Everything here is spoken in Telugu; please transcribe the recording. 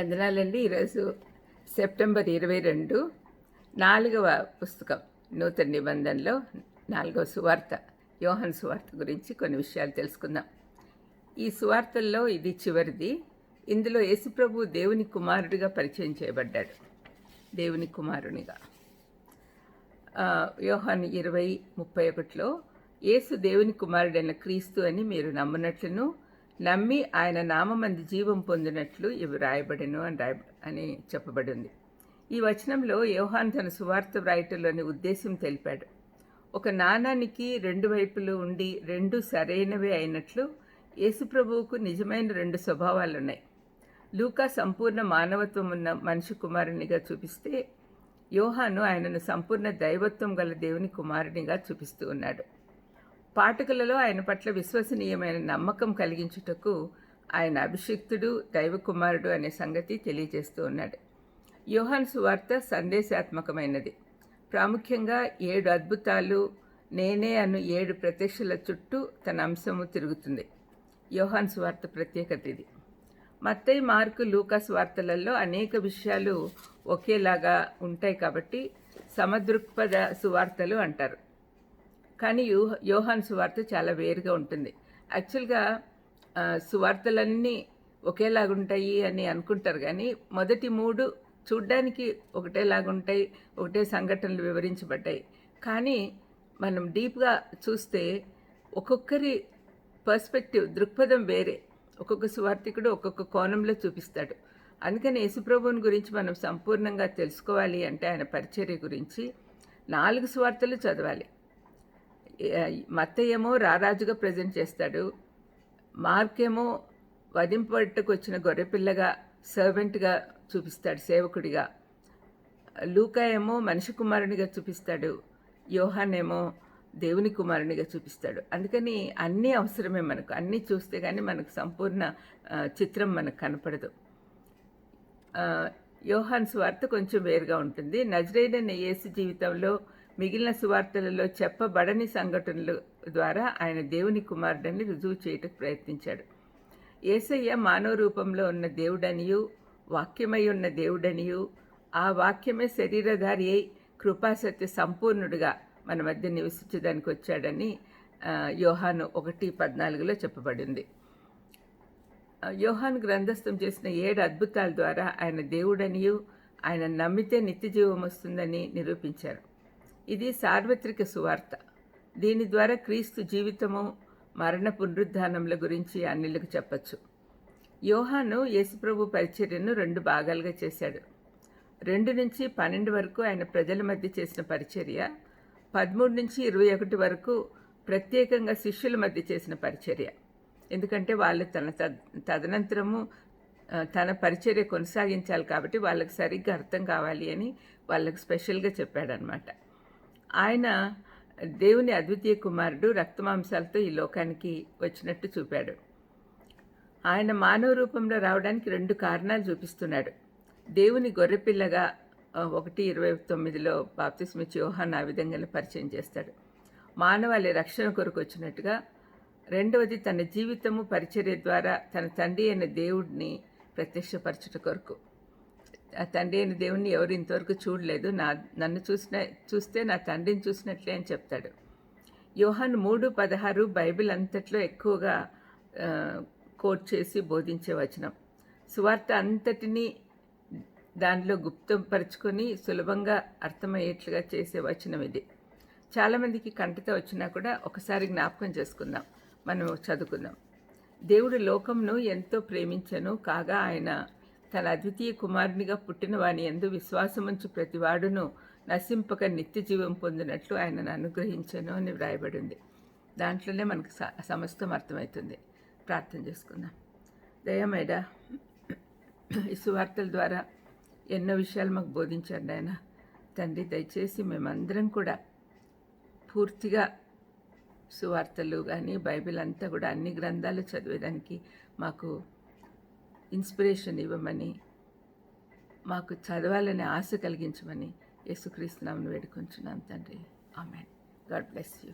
వందనాలండి ఈరోజు సెప్టెంబర్ ఇరవై రెండు నాలుగవ పుస్తకం నూతన నిబంధనలో నాలుగవ సువార్త యోహన్ సువార్త గురించి కొన్ని విషయాలు తెలుసుకుందాం. ఈ సువార్తల్లో ఇది చివరిది. ఇందులో యేసుప్రభు దేవుని కుమారుడిగా పరిచయం చేయబడ్డాడు. దేవుని కుమారునిగా. ఆ, యోహాన్ ఇరవై ముప్పై ఒకటిలో యేసు దేవుని కుమారుడైన క్రీస్తు అని మీరు నమ్మునట్లును నమ్మి ఆయన నామమంది జీవం పొందినట్లు ఇవి రాయబడెను అని రాయ అని చెప్పబడింది. ఈ వచనంలో యోహాన్ తన సువార్త వ్రాయటంలోని ఉద్దేశం తెలిపాడు. ఒక నాణానికి రెండు వైపులు ఉండి రెండు సరైనవే అయినట్లు యేసుప్రభువుకు నిజమైన రెండు స్వభావాలు ఉన్నాయి లూకా సంపూర్ణ మానవత్వం ఉన్న మనిషి కుమారునిగా చూపిస్తే యోహాను ఆయనను సంపూర్ణ దైవత్వం గల దేవుని కుమారునిగా చూపిస్తూ ఉన్నాడు. పాఠకులలో ఆయన పట్ల విశ్వసనీయమైన నమ్మకం కలిగించుటకు ఆయన అభిషిక్తుడు దైవకుమారుడు అనే సంగతి తెలియజేస్తూ ఉన్నాడు. యోహాన్ సువార్త సందేశాత్మకమైనది. ప్రాముఖ్యంగా ఏడు అద్భుతాలు నేనే అను ఏడు ప్రత్యక్షల చుట్టూ తన అంశము తిరుగుతుంది. యోహాన్ స్వార్త ప్రత్యేకత ఇది. మత్తై మార్కు లూకాస్ వార్తలలో అనేక విషయాలు ఒకేలాగా ఉంటాయి కాబట్టి సమదృక్పథ సువార్తలు అంటారు. కానీ యో యోహాన్ సువార్త చాలా వేరుగా ఉంటుంది. యాక్చువల్గా సువార్తలన్నీ ఒకేలాగా ఉంటాయి అని అనుకుంటారు కానీ మొదటి మూడు చూడ్డానికి ఒకటేలాగా ఉంటాయి ఒకటే సంఘటనలు వివరించబడ్డాయి. కానీ మనం డీప్గా చూస్తే ఒక్కొక్కరి పర్స్పెక్టివ్ దృక్పథం వేరే. ఒక్కొక్క సువార్థికుడు ఒక్కొక్క కోణంలో చూపిస్తాడు. అందుకని యేసుప్రభువుని గురించి మనం సంపూర్ణంగా తెలుసుకోవాలి అంటే ఆయన పరిచర్య గురించి నాలుగు సువార్తలు చదవాలి. మత్తయ్యేమో రారాజుగా ప్రజెంట్ చేస్తాడు. మార్కేమో వధింపట్టుకు వచ్చిన గొర్రెపిల్లగా సర్వెంట్గా చూపిస్తాడు సేవకుడిగా. లూకా ఏమో మనిషి కుమారునిగా చూపిస్తాడు. యోహాన్ ఏమో దేవుని కుమారునిగా చూపిస్తాడు. అందుకని అన్నీ అవసరమే మనకు. అన్నీ చూస్తే కానీ మనకు సంపూర్ణ చిత్రం మనకు కనపడదు. యోహాన్ స్వార్థ కొంచెం వేరుగా ఉంటుంది. నజరైన యేసు జీవితంలో మిగిలిన సువార్తలలో చెప్పబడని సంఘటనల ద్వారా ఆయన దేవుని కుమారుడని రుజువు చేయటకు ప్రయత్నించాడు. ఏసయ్య మానవ రూపంలో ఉన్న దేవుడనియు వాక్యమై ఉన్న దేవుడనియు ఆ వాక్యమే శరీరధారి అయి కృపాసత్య సంపూర్ణుడుగా మన మధ్య నివసించడానికి వచ్చాడని యోహాను ఒకటి పద్నాలుగులో చెప్పబడింది. యోహాన్ గ్రంథస్థం చేసిన ఏడు అద్భుతాల ద్వారా ఆయన దేవుడనియు ఆయన నమ్మితే నిత్య జీవం వస్తుందని నిరూపించారు. ఇది సార్వత్రిక సువార్త. దీని ద్వారా క్రీస్తు జీవితము మరణ పునరుద్ధానముల గురించి అన్నిలకు చెప్పచ్చు. యోహాను యేసుప్రభు పరిచర్యను రెండు భాగాలుగా చేశాడు. రెండు నుంచి పన్నెండు వరకు ఆయన ప్రజల మధ్య చేసిన పరిచర్య పదమూడు నుంచి ఇరవై ఒకటి వరకు ప్రత్యేకంగా శిష్యుల మధ్య చేసిన పరిచర్య. ఎందుకంటే వాళ్ళు తన తదనంతరము తన పరిచర్య కొనసాగించాలి కాబట్టి వాళ్ళకి సరిగ్గా అర్థం కావాలి అని వాళ్ళకి స్పెషల్గా చెప్పాడనమాట ఆయన దేవుని అద్వితీయ కుమారుడు రక్తమాంసాలతో ఈ లోకానికి వచ్చినట్టు చూపాడు. ఆయన మానవ రూపంలో రావడానికి రెండు కారణాలు చూపిస్తున్నాడు. దేవుని గొర్రెపిల్లగా ఒకటి ఇరవై తొమ్మిదిలో బాప్తిస్మిచ్ యోహాన్ ఆ విధంగా పరిచయం చేస్తాడు. మానవాళి రక్షణ కొరకు వచ్చినట్టుగా రెండవది తన జీవితము పరిచర్య ద్వారా తన తండ్రి అయిన దేవుడిని ప్రత్యక్షపరచుట కొరకు. తండ్రి అయిన దేవుణ్ణి ఎవరు ఇంతవరకు చూడలేదు. నా నన్ను చూసిన చూస్తే నా తండ్రిని చూసినట్లే అని చెప్తాడు. యోహాన్ మూడు పదహారు బైబిల్ అంతట్లో ఎక్కువగా కోట్ చేసి బోధించే వచనం. సువార్త అంతటినీ దానిలో గుప్తపరుచుకొని సులభంగా అర్థమయ్యేట్లుగా చేసే వచనం ఇది. చాలామందికి కంటత వచ్చినా కూడా ఒకసారి జ్ఞాపకం చేసుకుందాం. మనం చదువుకుందాం. దేవుడు లోకంను ఎంతో ప్రేమించను కాగా ఆయన తన అద్వితీయ కుమారునిగా పుట్టిన వాని ఎందు విశ్వాసముంచు ప్రతివాడును నశింపక నిత్య జీవం పొందినట్లు ఆయనను అనుగ్రహించను అని వ్రాయబడి ఉంది దాంట్లోనే మనకు స- సమస్తం అర్థమవుతుంది. ప్రార్థన చేసుకుందాం. దయమేడా ఈ సువార్తల ద్వారా ఎన్నో విషయాలు మాకు బోధించండి ఆయన తండ్రి దయచేసి మేమందరం కూడా పూర్తిగా సువార్తలు కానీ బైబిల్ అంతా కూడా అన్ని గ్రంథాలు చదివేదానికి మాకు ఇన్స్పిరేషన్ ఇవ్వమని మాకు చదవాలనే ఆశ కలిగించమని యేసుక్రీస్తునామను వేడుకొంచున్నాం తండ్రి. ఆమెన్. God bless you.